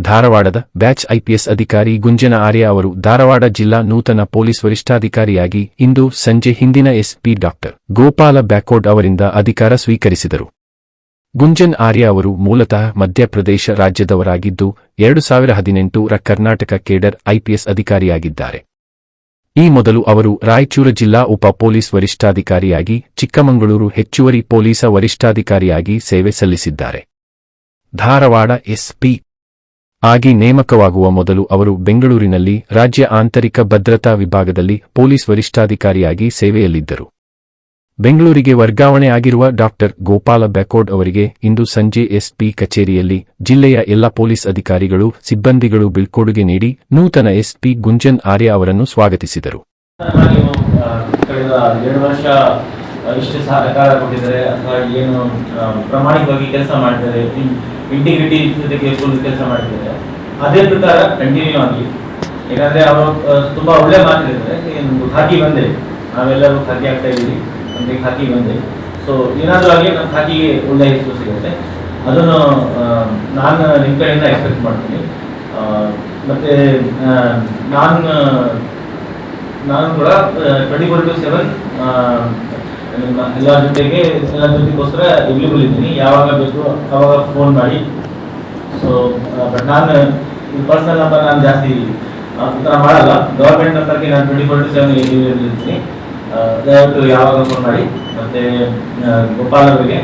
ಧಾರವಾಡದ batch IPS ಅಧಿಕಾರಿ ಗುಂಜನ ಆರ್ಯ ಅವರು ಧಾರವಾಡ ಜಿಲ್ಲಾ ನೂತನ ಪೊಲೀಸ್ ವರಿಷ್ಠಾಧಿಕಾರಿಯಾಗಿ ಇಂದು ಸಂಜೆ ಹಿಂದಿನ ಎಸ್ಪಿ ಡಾಕ್ಟರ್ ಗೋಪಾಲ ಬ್ಯಾಕೋಡ್ ಅವರಿಂದ ಅಧಿಕಾರ ಸ್ವೀಕರಿಸಿದರು. ಗುಂಜನ್ ಆರ್ಯ ಅವರು ಮೂಲತಃ ಮಧ್ಯಪ್ರದೇಶ ರಾಜ್ಯದವರಾಗಿದ್ದು, ಎರಡು ಸಾವಿರ ಹದಿನೆಂಟು ರ ಕರ್ನಾಟಕ ಕೇಡರ್ ಐಪಿಎಸ್ ಅಧಿಕಾರಿಯಾಗಿದ್ದಾರೆ. ಈ ಮೊದಲು ಅವರು ರಾಯಚೂರು ಜಿಲ್ಲಾ ಉಪ ಪೊಲೀಸ್ ವರಿಷ್ಠಾಧಿಕಾರಿಯಾಗಿ, ಚಿಕ್ಕಮಗಳೂರು ಹೆಚ್ಚುವರಿ ಪೊಲೀಸ ವರಿಷ್ಠಾಧಿಕಾರಿಯಾಗಿ ಸೇವೆ ಸಲ್ಲಿಸಿದ್ದಾರೆ. ಧಾರವಾಡ ಎಸ್ಪಿ ಆಗಿ ನೇಮಕವಾಗುವ ಮೊದಲು ಅವರು ಬೆಂಗಳೂರಿನಲ್ಲಿ ರಾಜ್ಯ ಆಂತರಿಕ ಭದ್ರತಾ ವಿಭಾಗದಲ್ಲಿ ಪೊಲೀಸ್ ವರಿಷ್ಠಾಧಿಕಾರಿಯಾಗಿ ಸೇವೆಯಲ್ಲಿದ್ದರು. ಬೆಂಗಳೂರಿಗೆ ವರ್ಗಾವಣೆ ಆಗಿರುವ ಡಾಕ್ಟರ್ ಗೋಪಾಲ ಬ್ಯಾಕೋಡ್ ಅವರಿಗೆ ಇಂದು ಸಂಜೆ ಎಸ್ಪಿ ಕಚೇರಿಯಲ್ಲಿ ಜಿಲ್ಲೆಯ ಎಲ್ಲ ಪೊಲೀಸ್ ಅಧಿಕಾರಿಗಳು, ಸಿಬ್ಬಂದಿಗಳು ಬೀಳ್ಕೊಡುಗೆ ನೀಡಿ ನೂತನ ಎಸ್ಪಿ ಗುಂಜನ್ ಆರ್ಯ ಅವರನ್ನು ಸ್ವಾಗತಿಸಿದರು. ವರ್ಷ ಇಂಟಿಗ್ರಿಟಿ ಜೊತೆಗೆ ಫುಲ್ ಕೆಲಸ ಮಾಡ್ತಿದ್ದಾರೆ. ಅದೇ ಪ್ರಕಾರ ಕಂಟಿನ್ಯೂ ಆಗಲಿ ಯಾಕಂದ್ರೆ ಅವರು ತುಂಬಾ ಒಳ್ಳೆ ಮಾತಿದ್ದಾರೆ ಖಾಕಿ ಬಂದೆ. ನಾವೆಲ್ಲರೂ ಖಾಕಿ ಆಗ್ತಾ ಇದ್ದೀವಿ. ನಮಗೆ ಖಾಕಿ ಬಂದೆ. ಸೊ ಏನಾದರೂ ಆಗಲಿ ನಮ್ಮ ಖಾಕಿಗೆ ಒಳ್ಳೆ ಹೆಸರು ಸಿಗುತ್ತೆ. ಅದನ್ನು ನಾನು ನಿಮ್ಮ ಕಡೆಯಿಂದ ಎಕ್ಸ್ಪೆಕ್ಟ್ ಮಾಡ್ತೀನಿ. ಮತ್ತೆ ನಾನು ನಾನು ಕೂಡ ಟ್ವೆಂಟಿ ಫೋರ್ ಟು ಸೆವೆನ್ ನಿಮ್ಮ ಎಲ್ಲ ಜೊತೆಗೆ, ಎಲ್ಲ ಜೊತೆಗೋಸ್ಕರ ಅವೈಲೇಬಲ್ ಇದ್ದೀನಿ. ಯಾವಾಗ ಬೇಕು ಅವಾಗ ಫೋನ್ ಮಾಡಿ. ಸೊ ಬಟ್ ನಾನು ಪರ್ಸನಲ್ ನಂಬರ್ ನಾನು ಜಾಸ್ತಿ ಥರ ಮಾಡಲ್ಲ. ಗೌರ್ಮೆಂಟ್ ನಂಬರ್ಗೆ ನಾನು ಟ್ವೆಂಟಿ ಫೋರ್ ಟು ಸೆವೆನ್ ಇರ್ತೀನಿ ದಯವಿಟ್ಟು ಯಾವಾಗ ಫೋನ್ ಮಾಡಿ. ಮತ್ತು ಗೋಪಾಲ್ ಅವರಿಗೆ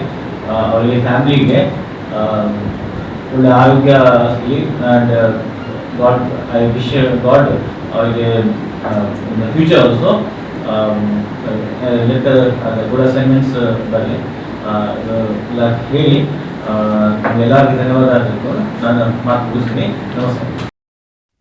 ಅವರಿಗೆ ಫ್ಯಾಮಿಲಿಗೆ ಒಳ್ಳೆ ಆರೋಗ್ಯ ಸಿಗಲಿ and god I wish god ಅವರಿಗೆ future also let good assignments ಬರಲಿ. ಹೇಳಿ ಎಲ್ಲರಿಗೂ ಧನ್ಯವಾದ ನಾನು ಮಾತು ಮುಗಿಸ್ತೀನಿ. ನಮಸ್ಕಾರ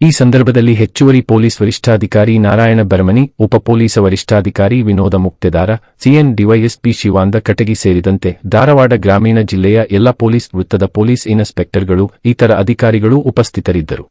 ಈ ಸಂದರ್ಭದಲ್ಲಿ ಹೆಚ್ಚುವರಿ ಪೊಲೀಸ್ ವರಿಷ್ಠಾಧಿಕಾರಿ ನಾರಾಯಣ ಬರ್ಮನಿ ಉಪ ಪೊಲೀಸ ವರಿಷ್ಠಾಧಿಕಾರಿ ವಿನೋದ ಮುಕ್ತೆದಾರ ಸಿಎನ್ ಡಿವೈಎಸ್ಪಿ ಶಿವಾಂದ ಕಟಗಿ ಸೇರಿದಂತೆ ಧಾರವಾಡ ಗ್ರಾಮೀಣ ಜಿಲ್ಲೆಯ ಎಲ್ಲ ಪೊಲೀಸ್ ವೃತ್ತದ ಪೊಲೀಸ್ ಇನ್ಸ್ಪೆಕ್ಟರ್ಗಳು, ಇತರ ಅಧಿಕಾರಿಗಳು ಉಪಸ್ಥಿತರಿದ್ದರು.